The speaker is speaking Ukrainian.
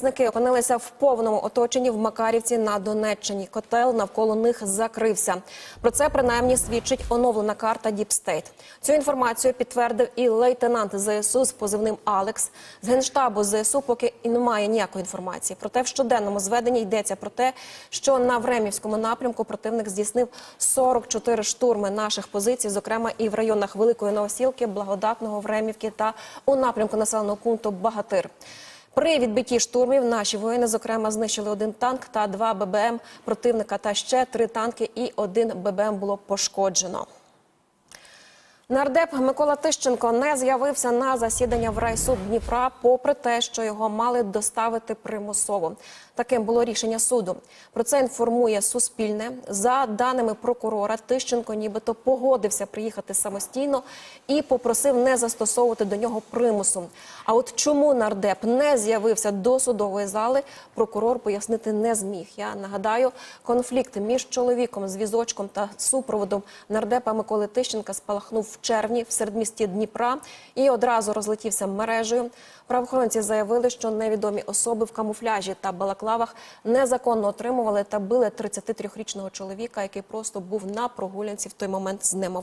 Захисники опинилися в повному оточенні в Макарівці на Донеччині. Котел навколо них закрився. Про це принаймні свідчить оновлена карта Діпстейт. Цю інформацію підтвердив і лейтенант ЗСУ з позивним Алекс. З генштабу ЗСУ поки і немає ніякої інформації. Проте в щоденному зведенні йдеться про те, що на Времівському напрямку противник здійснив 44 штурми наших позицій, зокрема і в районах Великої Новосілки, Благодатного, Времівки та у напрямку населеного пункту Багатир. При відбитті штурмів наші воїни, зокрема, знищили один танк та два ББМ противника, та ще три танки і один ББМ було пошкоджено. Нардеп Микола Тищенко не з'явився на засідання в райсуд Дніпра, попри те, що його мали доставити примусово. Таким було рішення суду. Про це інформує Суспільне. За даними прокурора, Тищенко нібито погодився приїхати самостійно і попросив не застосовувати до нього примусу. А от чому нардеп не з'явився до судової зали, прокурор пояснити не зміг. Я нагадаю, конфлікт між чоловіком з візочком та супроводом нардепа Миколи Тищенка спалахнув червні в середмісті Дніпра і одразу розлетівся мережею. Правоохоронці заявили, що невідомі особи в камуфляжі та балаклавах незаконно отримували та били 33-річного чоловіка, який просто був на прогулянці в той момент з немовлям.